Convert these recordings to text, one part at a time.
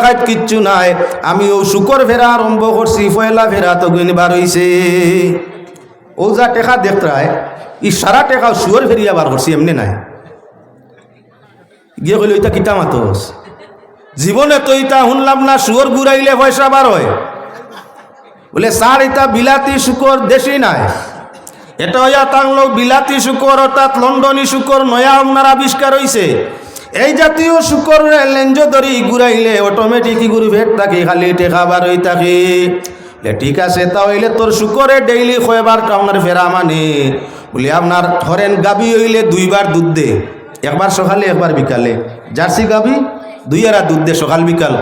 খাইত কিচ্ছু নাই। আমি ও শুকর ফেরা আরম্ভ করছি পয়লা ফেরা তো গুনবার হইছে। ও যা টেকা দেখতায় ই সারা টেকা শুয়র ফেরিয়া বার করছি, এমনি নাই। গিয়ে কইল ইটা কিতা মাতস? জীবনে তো ইটা শুনলাম না, শুয়র ঘুরাইলে পয়সা বার হয়। বলে, স্যার এটা বিলাতি শুকর দেশি নাই। এটা হইয়া তাংলো বিলাতি শুকর, অর্থাৎ লন্ডনী শুকর, নয়া আপনার আবিষ্কার হইছে। এই জাতীয় শুকর লেঞ্জ ধরি ঘুরাইলে অটোমেটিক ঘুরি ভেট থাকে, খালি টেকাবার হই থাকে। ঠিক আছে, তাহলে তোর শুকরে ডেইলি কয়বার আপনার ফেরা মানে? বলি, আপনার ধরেন গাবি হইলে দুইবার দুধ দে। একবার সকালে, একবার বিকালে। জার্সি গাবি, দুই এরা দুধ দে সকাল বিকাল।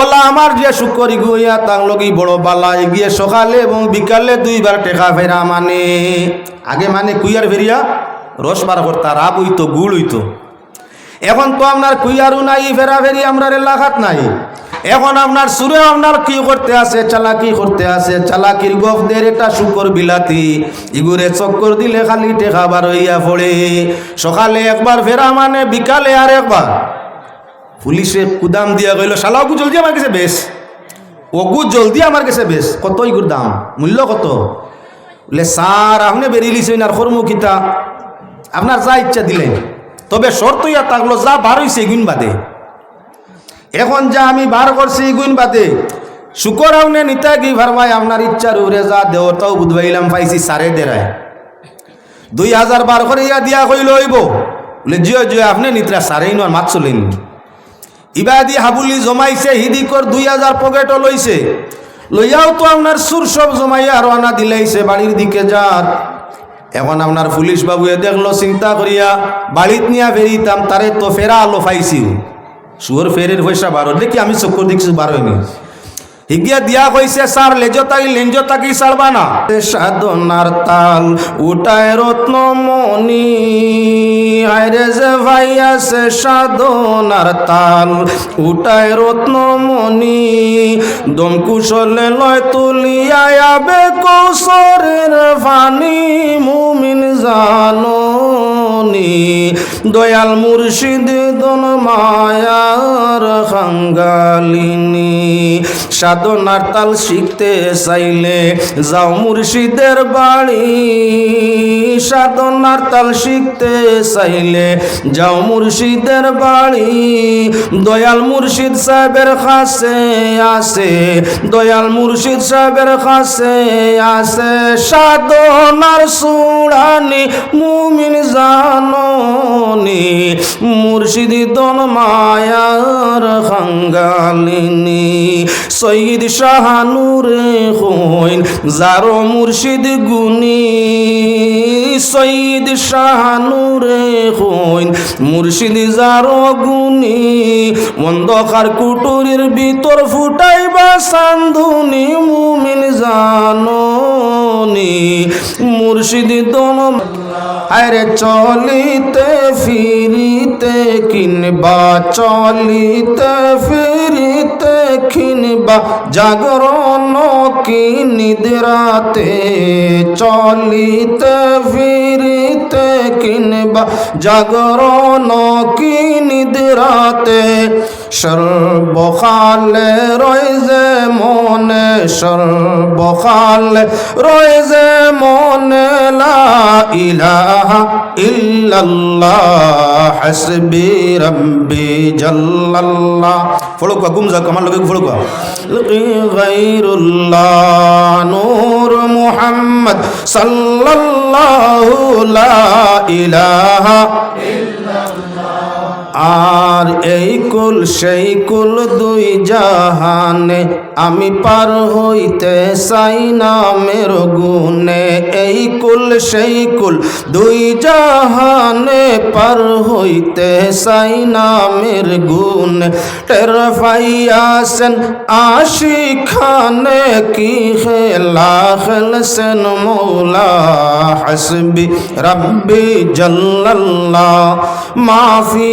ওলা, আমার যে শুকর ইগুইয়া তাং লগি বড় বালা এগিয়ে সকালে এবং বিকালে দুইবার টেকা ফেরা মানে। আগে মানে কুইয়ার ফেরিয়া, রস বার করতা রাব হইতো, গুড় হইতো। এখন তো আপনার কুইয়ারও নাই ফেরা ফেরি আমরা এলাকাত নাই। এখন আপনার সুরে আপনার কি করতে আছে, চালাকি করতে আছে, চালাকির গফদের এটা শুকর বিলাতি। ইগুরে চক্কর দিলে খালি টেকা বার হইয়া পড়ে। সকালে একবার ফেরা মানে বিকালে আর একবার। পুলিশে কুদাম দিয়া গইল শালাগু জলদি আমার কাছে বেশ। ওগু জলদি আমার কাছে বেশ। কত ইগুর দাম? মূল্য কত? বলে, স্যার, আপনি বেরিয়ে লিছেন আর কর্মকিতা আপনার যা ইচ্ছা দিলেন। তবে শর্ত ইয়া থাকল, যা বার হইছে এগুন বাদে। এখন যা আমি বার করছি এগুন বাদে, শুকর আপনি নিতা কি ভারবাই আপনার ইচ্ছার উড়ে যা দেওতাও বুধবাইলাম পাইছি সারে দেড়ায় দুই হাজার বার করে ইয়া দিয়া কইল হইব। বলে, জিও জিও, আপনি নিত্রা সারেই নয়, মাত চলেন। ইবাদি হাবুলি জমাইছে হিদিকর দুই হাজার পকেটও লইছে। লইয়াও তো আপনার সুর সব জমাইয়া আর আনা দিলাইছে, বাড়ির দিকে যার। এখন আপনার পুলিশ বাবুয়ে দেখল, চিন্তা করিয়া বাড়িত নিয়া ফেরিতাম, তারে তো ফেরা আলো পাইছি সুর ফেরের পয়সা বারো। দেখি আমি চক্কর দেখছি বারোয়নি হিগিয়া দিয়া কইছে, সার, লেজো তাকি লেঞ্জো তাকি সারবা না। সাধনার তাল উঠায় রত্ন মনি আরে যে ভাই আছে সাধনার তাল উঠায় রত্ন মনি দম কুশলে লয় তুলিয়া আবে কৌশরের ফানি মুমিন জাননি। দয়াল মুর্শিদ দন মায়ার খাঙ্গালিনী। সাধনার তাল শিখতে চাইলে যাও মুর্শিদের বাড়ি। সাধনার তাল শিখতে চাইলে যাও মুর্শিদের বাড়ি। দয়াল মুর্শিদ সাহেবের কাছে আছে দয়াল মুর্শিদ সাহেবের কাছে আছে সাধনার সুড়ানি মুমিন জাননি, মুর্শিদি দন মায়ার খাঙ্গালিনী সঈদ শাহানুরে হইন, যারো মুর্শিদ গুনি সঈদ শাহানুরে হইন, মুর্শিদ যারো গুনি অন্ধকার কুটুরির ভিতর ফুটাইবা সান্ধুনি মুমিন জাননি মুর্শিদ দন আরে চলিতে ফিরিতে কিনবা চলিতে ফিরিতে কিনবা জাগরণ কি নিদ্রাতে চলিতে ফিরিতে কিনবা জাগরণ কি নিদ্রাতে সর্বকালে রয় যে মনে, সর্বকালে রয় যে মনে, লা ইলাহা ইল্লাল্লাহ, হাসবি রব্বি জাল্লাল্লাহ। ফলো কা গুম যা, কামাল লগে ফলো কা লকি গায়রুল্লাহ, নূর মুহাম্মদ সাল্লাল্লাহু লা ইলাহা আর এই কুল, সেই কুল দুই জাহানে আমি পার হইতে চাই নামের গুনে এই কুল, সেই কুল দুই জাহানে পার হইতে চাই নামের গুনে টের ফাইয়াছেন আশি খানে কি খেলা খেলছেন মৌলা হাসবি রব্বি জল্লাল্লাহ। মাফি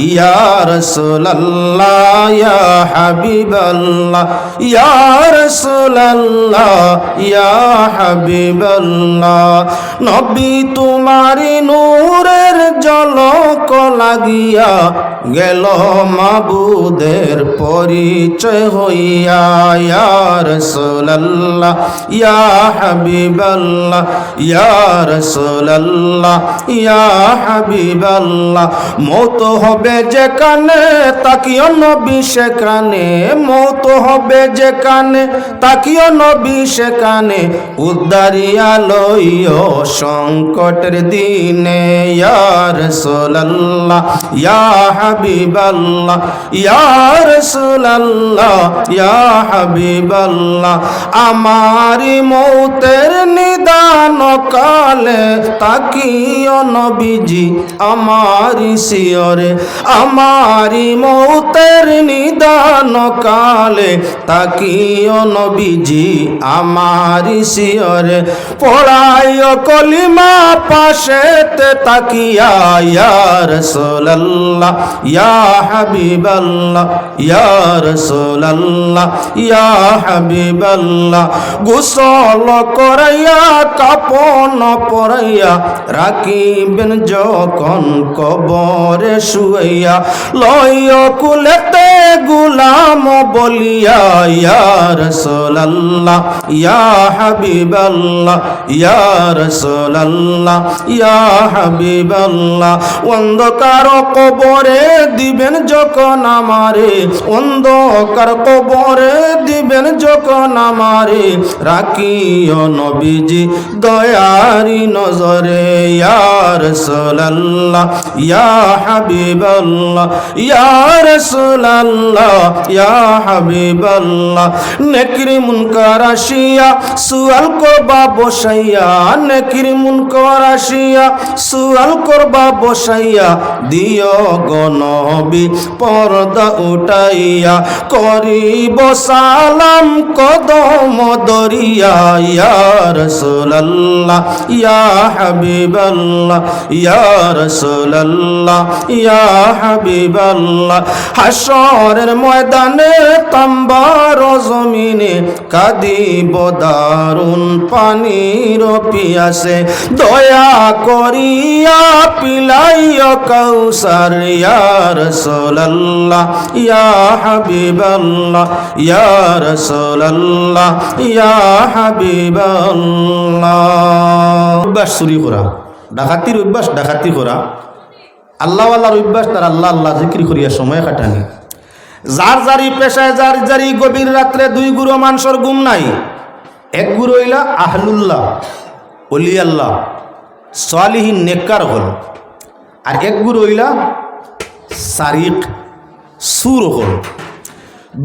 ইয়া রাসূলুল্লাহ, ইয়া হাবিবাল্লাহ, ইয়া রাসূলুল্লাহ, ইয়া হাবিবাল্লাহ। নবী তোমারি নূরের জলক লাগিয়া গেল মাবুদের পরিচয় হইয়া, ইয়া রাসূলুল্লাহ, ইয়া হাবিবাল্লাহ, ইয়া রাসূলুল্লাহ, ইয়া হাবিবাল্লাহ। মৌত হবে যেখানে, তাকিও নবী সেখানে, মৌত হবে যেখানে, তাকিও নবী সেখানে উদ্দারিয়া লইও সংকটের দিনে ইয়ার রাসূলুল্লাহ, ইয়া হাবিবাল্লাহ ইয়ার রাসূলুল্লাহ, ইয়া হাবিবাল্লাহ, আমারি মৌতের নিদান কালে তাকিও নবীজি, আমারি শিয়রে আমারি মৌতের নিদান কালে তাকিও নবীজি আমারি শিয়রে। পড়াইও কলিমা পাশেতে তাকিয়া, ইয়া রাসূলুল্লাহ, ইয়া হাবিবাল্লাহ, ইয়া রাসূলুল্লাহ, ইয়া হাবিবাল্লাহ। গোসল করাইয়া, কাপন পরাইয়া রাখিবেন যখন কবরে শুয়াইয়া লয় কুলেতে গুলাম বলিয়া, ইয়া রাসূলুল্লাহ, ইয়া হাবিবাল্লাহ, ইয়া রাসূলুল্লাহ, ইয়া হাবিবাল্লাহ। অন্ধকার কবরে দিবেন যখন আমারে, অন্ধকার কবরে দিবেন যখন আমারে। রাখিও নবীজি দয়ারি নজরে, ইয়া রাসূলুল্লাহ, ইয়া হাবিবাল্লাহ ইয়া রাসূলুল্লাহ, ইয়া হাবিবাল্লাহ। পর্দা উঠাইয়া, করিব সালাম কদম দরিয়া। ইয়া রাসূলুল্লাহ, ইয়া হাবিবাল্লাহ, ইয়া রাসূলুল্লাহ, ইয়া হাবিবাল্লাহ হাসরের ময়দানে তাম্বার জমিনে কাঁদিব দারুণ পানির পিয়াসে। দয়া করিয়া পিলাইয় কৌসার ইয়া রাসূলুল্লাহ, ইয়া হাবিবাল্লাহ, ইয়া রাসূলুল্লাহ, ইয়া হাবিবাল্লাহ। অভ্যাস চুরি করা ডাকাতির অভ্যাস ডাকাতি করা। আল্লাহ আল্লাহর অভ্যাস তার আল্লাহ আল্লাহ জিক্রি করিয়া সময় কাটানি যার জারি পেশায়, যার জারি গভীর রাত্রে দুই গুরু মানুষের গুম নাই, এক গুরু হইলা আহলুল্লাহ অলি আল্লাহ, সালিহীন নেককার হল। আর এক গুরু হইলা সারিক, সুর হল।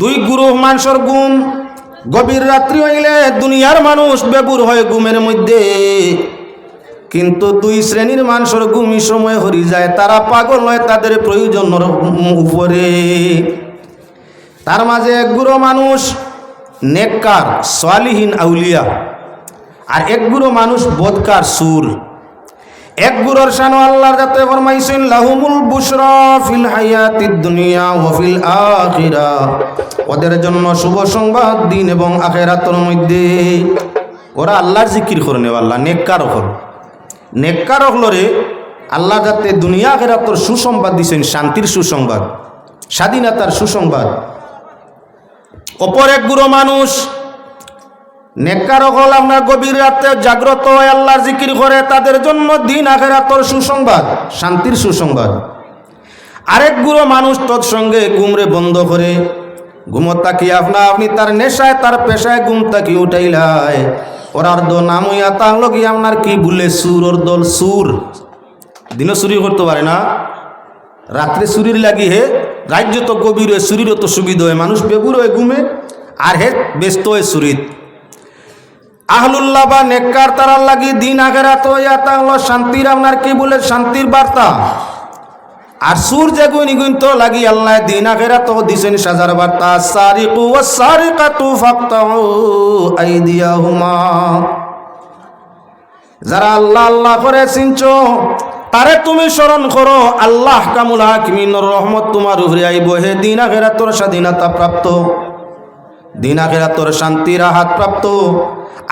দুই গুরু মানুষের গুম গভীর রাত্রি হইলে দুনিয়ার মানুষ বেবুর হয় গুমের মধ্যে কিন্তু দুই শ্রেণির মানুষের গুমি সময় হরি যায়, তারা পাগল হয় তাদের প্রয়োজনের উপরে। তার মাঝে এক গুরু মানুষ নেককার, সালিহীন আউলিয়া, আর এক গুরু মানুষ বোধকার সুর। এক গুরুর শানু আল্লাহর যাতে ফরমাইছেন, লাহুমুল বুশরা ফিল হায়াতিদ দুনিয়া ওয়া ফিল আখিরা। ওদের জন্য শুভ সংবাদ, দিন এবং আখিরাতের মধ্যে। ওরা আল্লাহর জিকির করে নেওয়া, আল্লাহ নেককার হল নেককার হলরে আল্লাহ যাতে দুনিয়া আখিরাতের সুসংবাদ দিছেন, শান্তির সুসংবাদ, স্বাধীনতার সুসংবাদ। অপর এক গুরু মানুষ নেককার হল আপনার গভীর রাতে জাগ্রত হয়ে আল্লাহর জিকির করে, তাদের জন্য দিন আখেরাতর সুসংবাদ, শান্তির সুসংবাদ। আরেক গুরু মানুষ তৎসঙ্গে গুমরে বন্ধ করে ঘুমত তাকি আপনা আপনি তার নেশায়, তার পেশায় গুম তাকি উঠাইলাই? ওরার দো নাম হইয়া তাহলে কি আপনার কি ভুলে সুর, ওর দল সুর। দিনও চুরি করতে পারে না। রাত্রে চুরির লাগি হে, রাজ্য তো গভীর হয়ে, চুরিরও তো সুবিধা হয়, মানুষ বেগুর হয়ে ঘুমে, আর হে ব্যস্ত হয়ে চুরিত আহলুল্লাহ বা নেককার তারার লাগি দিন আগেরা তো ইয়াতা হলো শান্তির আপনার কি বলে শান্তির বার্তা? আর সুর যে গুণ গুণ তো লাগি আল্লাহ দিন আগেরা তো দিছেন সাজার বার্তা। সারিকু ও সারিকাতু ফাক্তাউ আইদিয়াহুমা। যারা আল্লাহ আল্লাহ করে চিনছ তারে তুমি স্মরণ করো, আল্লাহ কামুল হাকিমিন রহমত তোমার উপরে আইব। হে দিন আখেরাতর স্বাধীনতা প্রাপ্ত। দিন আখেরাতর শান্তির হাত প্রাপ্ত।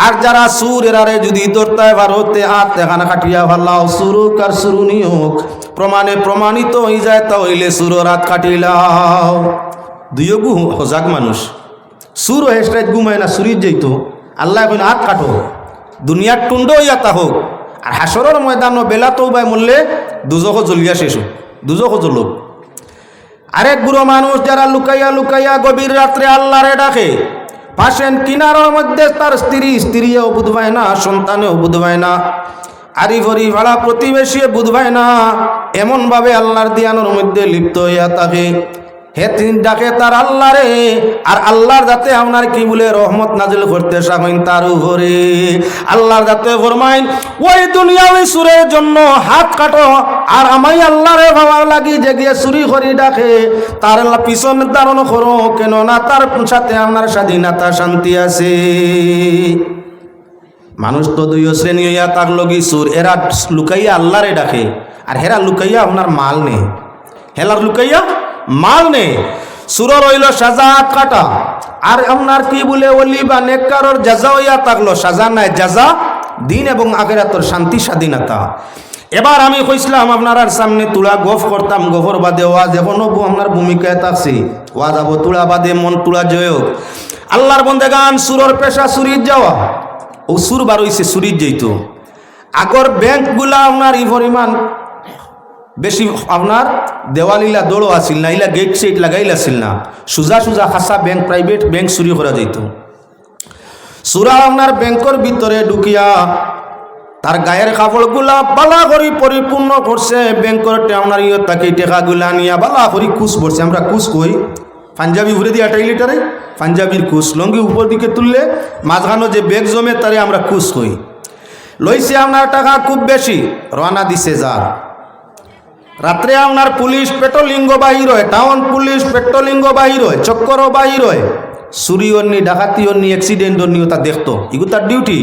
আর যারা সুর এরারে যদি দৌড়তায় ভারতে হাত দেখানা কাটিয়া ভাল্লাও, সুরুক আর সুরুনি হোক প্রমাণে প্রমাণিত হয়ে যায় তাহলে সুর রাত কাটিলাও। দুইও গু সজাগ মানুষ। সুর হেসরাইত ঘুমায় না সুরির যাইতো আল্লাহ এখন হাত কাটো। দুনিয়ার টুন্ড হইয়া তা হোক। আর হাসরের ময়দান বেলা তো বাই মরলে দুজক জ্বলিয়া শেষ হোক। দুজক জ্বলুক। আরেক বুড়ো মানুষ যারা লুকাইয়া লুকাইয়া গভীর রাত্রে আল্লাহরে ডাকে পাশেন কিনারার মধ্যে তার স্ত্রী স্ত্রী স্ত্রীও বুধবায় না, সন্তানেও বুধবায় না। আরি ভরি ভাড়া প্রতিবেশী বুধবায় না। এমনভাবে আল্লাহর দিয়ানোর মধ্যে লিপ্ত হইয়া থাকে। হে তিন ডাকে তার আল্লাহরে আর আল্লাহর যাতে আপনার কি বলে রহমত নাজিল করতে সাকইন তার উপরে। আল্লাহর যাতে ফরমাইন, ওই দুনিয়া ওই সুরের জন্য হাত কাটো, আর আমাই আল্লাহরে ভাবা লাগি যে গিয়ে চুরি করি ডাকে। তার আল্লাহ পিছন ধারণ করো কেন না তার সাথে আপনার স্বাধীনতা শান্তি আছে। মানুষ তো দুই শ্রেণি হইয়া তার লগি সুর, এরা লুকাইয়া আল্লাহরে ডাকে, আর হেরা লুকাইয়া আপনার মাল নেই হেলার লুকাইয়া মাল নেই। সুরর হইল সাজা কাটা। আর আপনার কি বলে ওলি বা নেককারর জাজা হইয়া থাকল, সাজা নাই, জাজা দিন এবং আগের আগেরাতর শান্তি, স্বাধীনতা। এবার আমি কইছিলাম, আপনার সামনে তুলা গফ করতাম, গফর বাদে ওয়াজ এখনও আপনার ভূমিকায় থাকছি। ওয়াজ আবো তুলা বাদে মন তুলা জয় হোক। আল্লাহর বন্দে গান সুরর পেশা সুরির যাওয়া। ও সুর বার হইছে, সুরির যেত আগর ব্যাংকগুলা আপনার ই পরিমাণ বেশি আপনার দেওয়ালিলা দৌড়ো আসিল না, ইলা গেট সেট লাগাইল আসিল না। সুজা সুজা খাসা ব্যাংক প্রাইভেট ব্যাংক চুরি করা যেত সুরা আপনার ব্যাংকর ভিতরে ঢুকিয়া তার গায়ের কাপড়গুলা বালা করি পরিপূর্ণ করছে ব্যাংকর আপনার ইয়ে তাকে টেকাগুলা নিয়া বালা করি কুচ পড়ছে আমরা কুচ কই? পাঞ্জাবি ঘুরে দিয়ে আটাই লিটারে পাঞ্জাবির কুচ লঙ্গি উপর দিকে তুললে মাঝখানো যে ব্যাগ জমে তারে আমরা কুচ কই। লইছে আপনার টাকা খুব বেশি, রওনা দিছে যার। রাত্রে আপনার পুলিশ পেট্রোলিঙ্গ বাহির হয়, টাউন পুলিশ পেট্রোলিঙ্গ বাহির হয় চক্করও বাহির হয়। চুরি অন্যি, ডাকাতি অন্যি অ্যাক্সিডেন্ট অন্যি তা দেখতো। এগুলো তার ডিউটি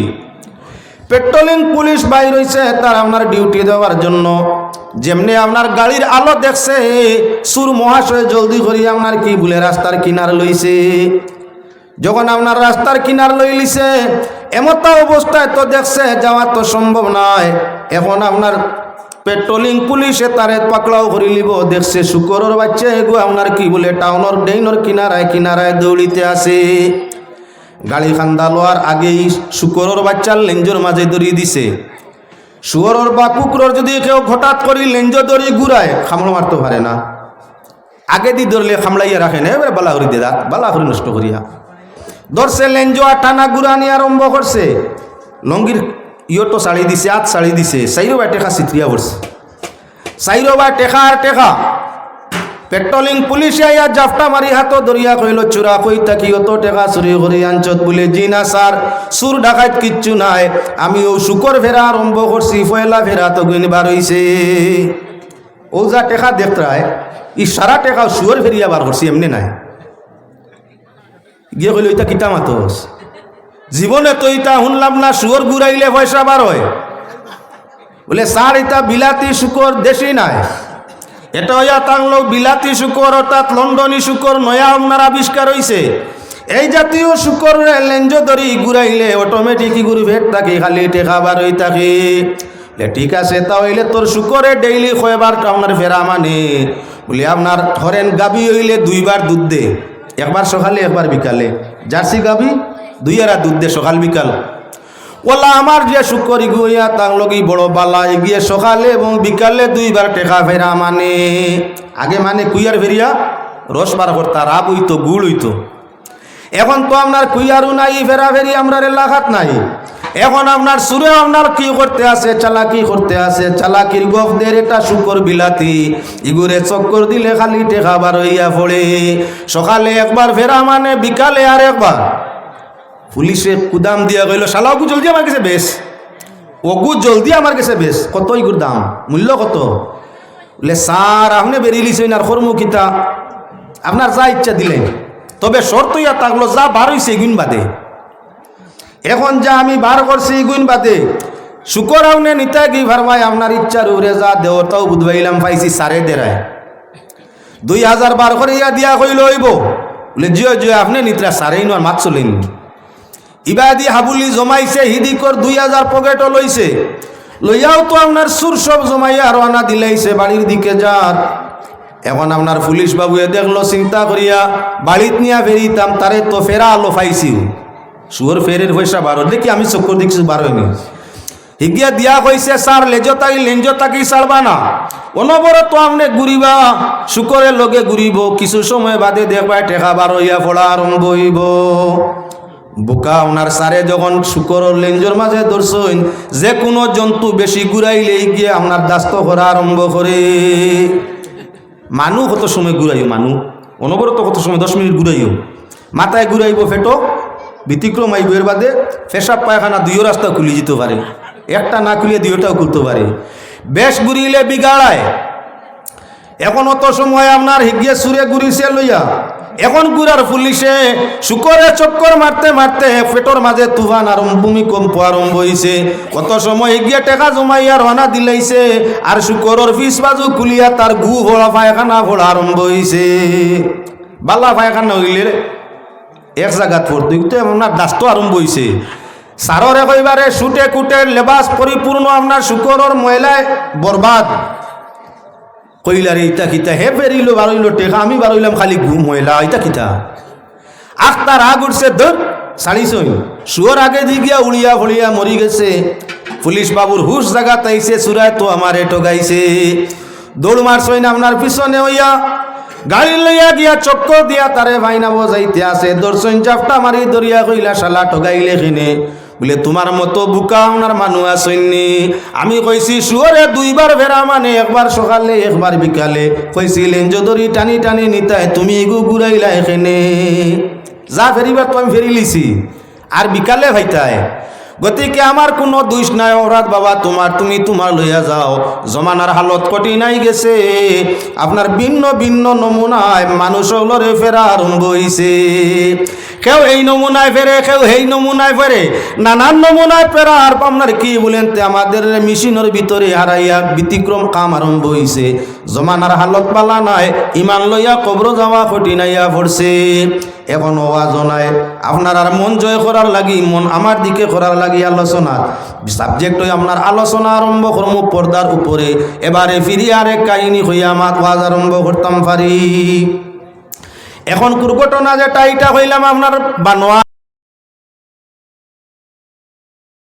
পেট্রোলিং পুলিশ বাহির হয়েছে তার আপনার ডিউটি দেওয়ার জন্য। যেমনি আপনার গাড়ির আলো দেখছে, সুর মহাশয় জলদি করি আপনার কি বলে, রাস্তার কিনার লইছে। যখন আপনার রাস্তার কিনার লই লিছে এমতা অবস্থায় তো দেখছে, যাওয়া তো সম্ভব নয়। এখন আপনার পেট্রোলিং পুলিশে তারে পাকড়াও করে লিব। দেখছে শুকরের বাচ্চা এগো আপনার কি বলে, টাউনের, ডেইনর কিনারায় কিনারায় দৌড়িতে আসে। গাড়ি খান্দা লোয়ার আগেই শুকরের বাচ্চার লেঞ্জর মাঝে দড়িয়ে দিছে। শুয়রর বা কুকুরর যদি কেউ হঠাৎ করি লেঞ্জ দড়ি ঘুরায় খামড় মারতে পারে না। আগে দি ধরলে খামড়াইয়া রাখে না, এবারে বালা করি দেদা বালা করি নষ্ট করিয়া। ধরছে লেঞ্জোয়া টানা গুরানি আরম্ভ করছে। লঙ্গির ইয়টো শাড়ি দিছে আত শাড়ি দিছে। সাইরো বা টেকা চিত্রিয়া পড়ছে সাইরো বা টেকা আর টেকা। পেট্রোলিং পুলিশে আইয়া জাফটা মারি হাতো দরিয়া কইল চুরা কই তাকি অত টেকা চুরি করি আনচত বলে, জি না স্যার সুর ডাকাত কিচ্ছু নাই। আমি ও শুকর ফেরা আরম্ভ করছি পয়লা ফেরা তো গুনবার হইছে ও যা টেকা দেখতায় ই সারা টেকা শুয়র ফেরিয়া বার করছি এমনি নাই? গিয়ে কইল ইটা কিতা মাতস জীবনে তো ইটা শুনলাম না, শুয়র ঘুরাইলে পয়সা বার হয়। বলে, স্যার, ইটা বিলাতি শুকর দেশি নাই। এটা হইয়া টাংলো বিলাতি শুকর, অর্থাৎ লন্ডনী শুকর, নয়া আপনার আবিষ্কার হইছে। এই জাতীয় শুকর লেঞ্জ ধরি ঘুরাইলে অটোমেটিক ঘুরি ভেট থাকে খালি টেকা বার হই থাকে ঠিক আছে, তাহলে তোর শুকরে ডেইলি কয়বার আপনার ফেরা মানে? বলি, আপনার ধরেন গাবি হইলে দুইবার দুধ দে, একবার সকালে, একবার বিকালে। জার্সি গাবি? দুই আর দুধ দে সকাল, বিকাল। ওলা আমার যে শুকর গুইয়া তাং লগি বড় বালা গিয়ে সকালে এবং বিকালে দুইবার টেকা ফেরা মানে। আগে মানে কুইয়ার ফেরিয়া, রস বার করতা, রাব হইতো গুড় হইতো এখন তো আপনার কুইয়ারও নাই, ফেরা ফেরি আপনার এলাকাত নাই। এখন আপনার সুরে আপনার কি করতে আছে, চালাকি করতে আছে, চালাকির গফদের এটা শুকর বিলাতি। ইগুরে চক্কর দিলে খালি টেকা বার হইয়া পড়ে। সকালে একবার ফেরা মানে বিকালে আর একবার পুলিশে কুদাম দিয়া কইল, শালা, অগু জলদি আমার কাছে বেশ। অগু জলদি আমার কাছে বেশ। কত ইগুর দাম মূল্য কত? বলে, স্যার, আপনি বেরিয়েছেন আর কর্ম কিতা? আপনার যা ইচ্ছা দিলেন। তবে শর্ত ইয়া থাকল, যা বার হয়েছে এগুন বাদে। এখন যা আমি বার করছি এগুন বাদে। শুকর আউনে নিতা কি ভারমাই আপনার ইচ্ছার উড়ে যা দেওয়াটাও বুধবাইলাম পাইছি সারে দেড়ায় দুই হাজার বার করে ইয়া দিয়া কইল, হইব। বলে, জিও জিও, আপনি নিত্রা সারেই নয় মাত চলেন। ইবাদি হাবুলি জমাইছে, হিদিকর দুই হাজার পকেটও লইছে। লইয়াও তো আপনার সুর সব জমাইয়া রওনা দিলাইছে বাড়ির দিকে যার। এখন আপনার পুলিশ বাবুয়ে দেখল, চিন্তা করিয়া বাড়িত নিয়া ফেরিতাম, তারে তো ফেরা আলো পাইছি সুর ফেরের পয়সা বারো দেখি আমি চক্কর দেখছি বারোয়নি হিগিয়া দিয়া কইছে সার লেজো তাই লেঞ্জো তাকি সারবা না? অনবরত আমনে ঘুরিবা, শুকরের লগে ঘুরিব, কিছু সময় বাদে দেখবা টেকা বার হইয়া পড়া আরম্ভ হইব। বোকা ওনার সারে যখন শুকরের লেঞ্জোর মাঝে ধরছইন যে কোনো জন্তু বেশি ঘুরাইলে গিয়ে আপনার দাস্ত করা আরম্ভ করে। মানু কত সময় ঘুরাইও মানু? অনবরত কত সময়? দশ মিনিট ঘুরাইও। মাথায় ঘুরাইব ফেটো, ব্যতিক্রম আইব এর বাদে পেশাব পায়খানা দুইও রাস্তা খুলে যেতে পারে। একটা না খুলে দুইটাও খুলতে পারে। বেশ ঘুরিলে বিগাড়ায়। এখন অত সময় আপনার হিগিয়ে সুরে ঘুরিছে লইয়া। এখন গুড়ার পুলিশে শুকরে চক্কর মারতে মারতে পেটর মাঝে তুফান আরম্ভ, ভূমিকম্প আরম্ভ হইছে। কত সময় গিয়ে টেকা জমাইয়া রানা দিলাইছে, আর শুকরের ফিস বাজু খুলিয়া তার গু ভোড়া পায়খানা ভোড়া আরম্ভ হইছে। বালা পায়খানা হইলে। এক জায়গাত পড়তে তো আপনার দাস্ত আরম্ভ হইছে। সাররে কইবারে সুটে কুটে লেবাস পরিপূর্ণ আপনার শুকরের ময়লায় বরবাদ কইলার এইটা কিতা, হে বেরিল, বারইল টেকা, আমি বারইলাম খালি ঘুম হইলা এইটা কিতা? আখতার আগ উঠছে, ধর সাড়িছই শুয়োর আগে দি গিয়া উড়িয়া ফড়িয়া মরি গেছে। পুলিশ বাবুর হুশ জায়গা তাইছে সুরায় তো আমার এটো গাইছে দৌড় মারছই না আপনার পিছনে হইয়া। গাড়ি লইয়া গিয়া চক্কর দিয়া তারে ভাইনা বজাইতে আছে। দর্শন চাপটা মারি দরিয়া কইলা, শালা, ঠগাইলে কিনে? বলে, তোমার মতো বুকা ওনার মানুষ আসেননি। আমি কইছি, শুয়ারে দুইবার ভেড়া মানে একবার সকালে, একবার বিকালে। কইছি, লেঞ্জ ধরি টানি টানি নিতাই তুমি এগু ঘুরাইলা এখানে। যা ফেরিবার তো আমি ফেরি লিছি। আর বিকালে ভাইতায়। গতিকে আমার কোনো দুষ নাই অপরাধ বাবা, তোমার, তুমি তোমার লইয়া যাও। জমানার হালত কঠিনাই গেছে, আপনার ভিন্ন ভিন্ন নমুনায় মানুষ লরে ফেরা আরম্ভ হইছে। কেউ এই নমুনায় ফেরে, কেউ এই নমুনায় ফেরে, নানান নমুনায় ফেরা আর আপনার কি বলেন তে, আমাদের মেশিনের ভিতরে হারাইয়া ব্যতিক্রম কাম আরম্ভ হইছে। জমানার হালত পালা নাই, ইমান লইয়া কবর যাওয়া কঠিনাইয়া পড়ছে। এখন ওয়াজ নাই। আপনার আর মন জয় করার লাগি, মন আমার দিকে করার লাগি আলোচনা। সাবজেক্ট হয়ে আপনার আলোচনা আরম্ভ করম পর্দার উপরে। এবারে ফিরি আরেক কাহিনী হইয়া আমার ওয়াজ আরম্ভ করতাম পারি এখন দুর্ঘটনা যেটা এটা হইলাম আপনার বানোয়া